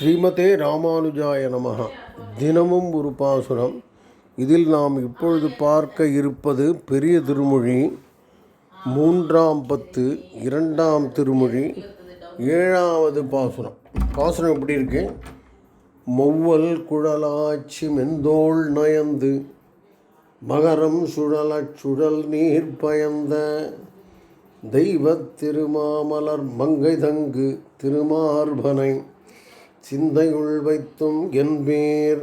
ஸ்ரீமதே ராமானுஜாய நமக தினமும் ஒரு பாசுரம். இதில் நாம் இப்பொழுது பார்க்க இருப்பது பெரிய திருமொழி மூன்றாம் பத்து இரண்டாம் திருமொழி ஏழாவது பாசுரம். பாசுரம் எப்படி இருக்கு? மொவ்வல் குழலாச்சி மெந்தோள் நயந்து மகரம் சுழலச் சுழல் நீர் பயந்த தெய்வத் திருமாமலர் மங்கை தங்கு திருமார்பனை சிந்தையுள் வைத்தும் என்பேர்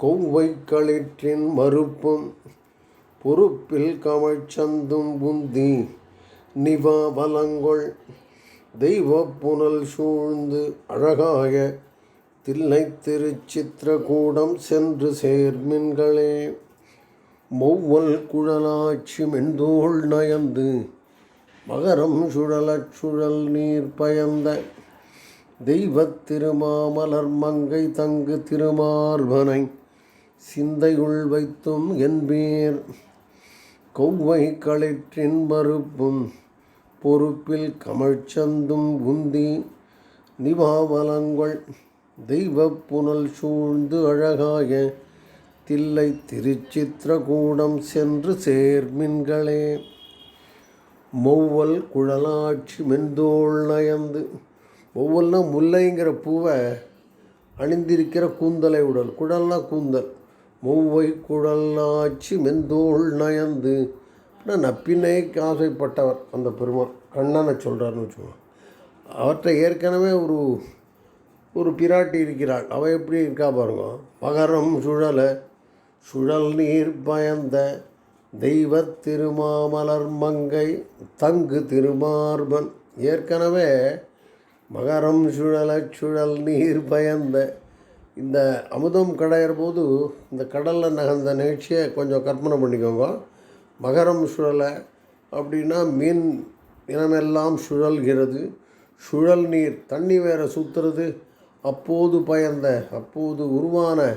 கொவ்வை களிற்றின் மறுப்பும் பொறுப்பில் கமழ்ச்சந்தும் புந்தி நிவா வலங்கொள் தெய்வ புனல் சூழ்ந்து அழகாய தில்லை திருச்சித்திரகூடம் சென்று சேர்மின்களே மொவ்வல் குழலாட்சி மென்தோள் நயந்து மகரம் சுழலச் சுழல் நீர் பயந்த தெய்வத் திருமாமலர் மங்கை தங்கு திருமார்பனை சிந்தையுள் வைத்தும் என்பேர் கொவ்வை களிற்றின் மறுப்பும் பொறுப்பில் கமழ்ச்சந்தும் உந்தி நிவாவலங்கள் தெய்வப் புனல் சூழ்ந்து அழகாய தில்லை திருச்சித்திரகூடம் சென்று சேர்மின்களே மொவ்வல் குழலாட்சி மென்தோள் நயந்து ஒவ்வொன்றும் முல்லைங்கிற பூவை அணிந்திருக்கிற கூந்தலை உடல். குடல்னா கூந்தல். மொவ்வை குழலாட்சி மெந்தோள் நயந்து. ஆனால் நப்பினைக்கு ஆசைப்பட்டவர் அந்த பெருமான் கண்ணனை சொல்கிறாருன்னு வச்சுக்கோங்க. அவற்றை ஏற்கனவே ஒரு ஒரு பிராட்டி இருக்கிறாள். அவள் எப்படி இருக்கா பாருங்க. மகரம் சுழலை சுழல் நீர் பயந்த தெய்வத் திருமாமலர் மங்கை தங்கு திருமார்பன். ஏற்கனவே மகரம் சுழலச் சுழல் நீர் பயந்த இந்த அமுதம் கடையிற போது இந்த கடலில் நகர்ந்த நிகழ்ச்சியை கொஞ்சம் கற்பனை பண்ணிக்கோங்க. மகரம் சுழலை அப்படின்னா மீன் இனமெல்லாம் சுழல்கிறது. சுழல் நீர் தண்ணி வேற சுற்றுறது அப்போது பயந்த அப்போது உருவான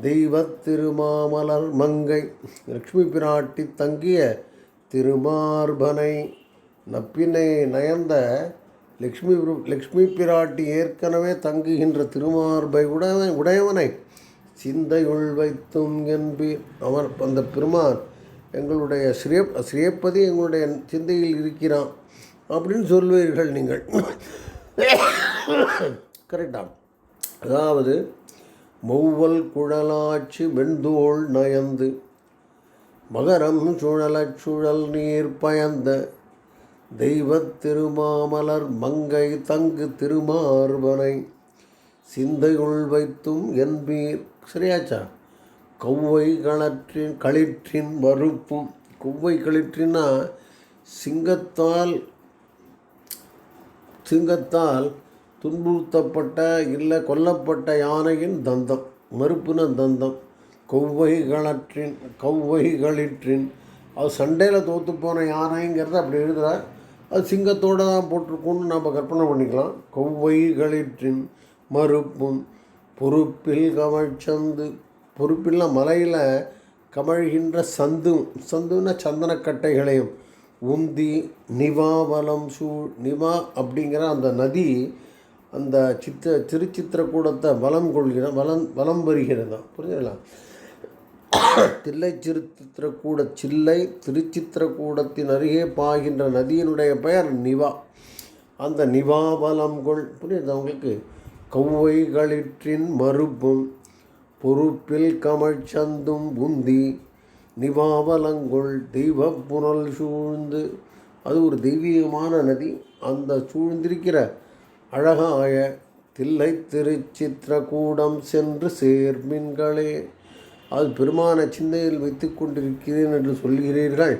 தெய்வத் திருமாமலர் மங்கை. லக்ஷ்மி பிராட்டி தங்கிய திருமார்பனை. நப்பினை நயந்த லக்ஷ்மி லக்ஷ்மி பிராட்டி ஏற்கனவே தங்குகின்ற திருமார்பை உடவன் உடையவனை சிந்தையுள் வைத்தும் என்பி அவர் அந்த பெருமான் எங்களுடைய ஸ்ரீ ஸ்ரீயப்பதி எங்களுடைய சிந்தையில் இருக்கிறான் அப்படின்னு சொல்வீர்கள் நீங்கள். கரெக்டா அதாவது மௌவல் குழலாட்சி வெண்தோள் நயந்து மகரம் சுழலச் சுழல் நீர் பயந்த தெய்வத் திருமாமலர் மங்கை தங்கு திருமார்பனை சிந்தையுள் வைத்தும் என்பீர் சரியாச்சா? கௌவை களற்றின் களிற்றின் மறுப்பும் கொவ்வை களிற்றினா சிங்கத்தால் சிங்கத்தால் துன்புறுத்தப்பட்ட இல்லை கொல்லப்பட்ட யானையின் தந்தம் மறுப்புன தந்தம். கொவ்வை களற்றின் கௌவை களிற்றின் அது சண்டையில் தோற்று போன யானைங்கிறத அப்படி எழுதுகிறார் அது சிங்கத்தோடு தான் போட்டிருக்கோன்னு நம்ம கற்பனை பண்ணிக்கலாம். கொவ்வை மறுப்பும் பொறுப்பில் கமழ்ச்சந்து பொறுப்பில்லாம் மலையில் கமழ்கின்ற சந்தும் சந்துன்னா சந்தனக்கட்டைகளையும். உந்தி நிவாவலம் சூழ் நிவா அப்படிங்கிற அந்த நதி அந்த சித்த திருச்சித்திரக்கூடத்தை வலம் கொள்கிற வலம் வலம் வருகிறதா புரிஞ்சுங்களா தில்லை சிறுத்திரக்கூட சில்லை திருச்சித்திரக்கூடத்தின் அருகே பாய்கின்ற நதியினுடைய பெயர் நிவா. அந்த நிவாபலம் கொள். புரியுது உங்களுக்கு? கௌவைகளிற்றின் மறுப்பும் பொறுப்பில் கமழ்ச்சந்தும் புந்தி நிவாபலங்கொள் தெய்வ புனல் சூழ்ந்து அது ஒரு தெய்வீகமான நதி. அந்த சூழ்ந்திருக்கிற அழகாய தில்லை திருச்சித்திரக்கூடம் சென்று சேர்மின்களே அது பெருமான சிந்தையில் வைத்து கொண்டிருக்கிறேன் என்று சொல்கிறீர்கள்.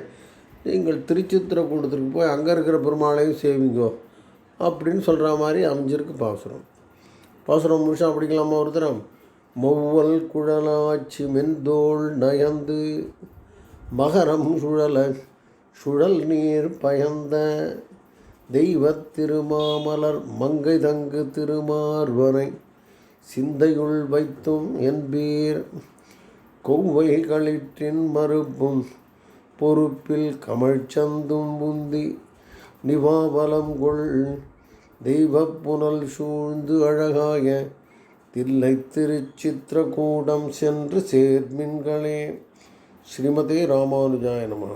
நீங்கள் திருச்சித்திரக்கூடத்திற்கு போய் அங்கே இருக்கிற பெருமாளையும் சேவிங்கோ அப்படின்னு சொல்கிற மாதிரி அமைஞ்சிருக்கு பாசுரம். பாசுரம் முடிச்சா படிக்கலாமா ஒரு தரம் மொவ்வல் குழலாச்சி மெந்தோள் நயந்து மகரம் சுழல சுழல் நீர் பயந்த தெய்வத் திருமாமலர் மங்கை தங்கு திருமார்வனை சிந்தையுள் வைத்தும் என்பீர். கொவ்வை களிற்றின் மறுப்பும் பொறுப்பில் கமழ்ச்சந்தும் புந்தி நிவாபலம் கொள். தெய்வப்புனல் சூழ்ந்து அழகாய தில்லை திருச்சித்திரகூடம் சென்று சேர்மின்களே. ஸ்ரீமதே ராமானுஜாய நமः.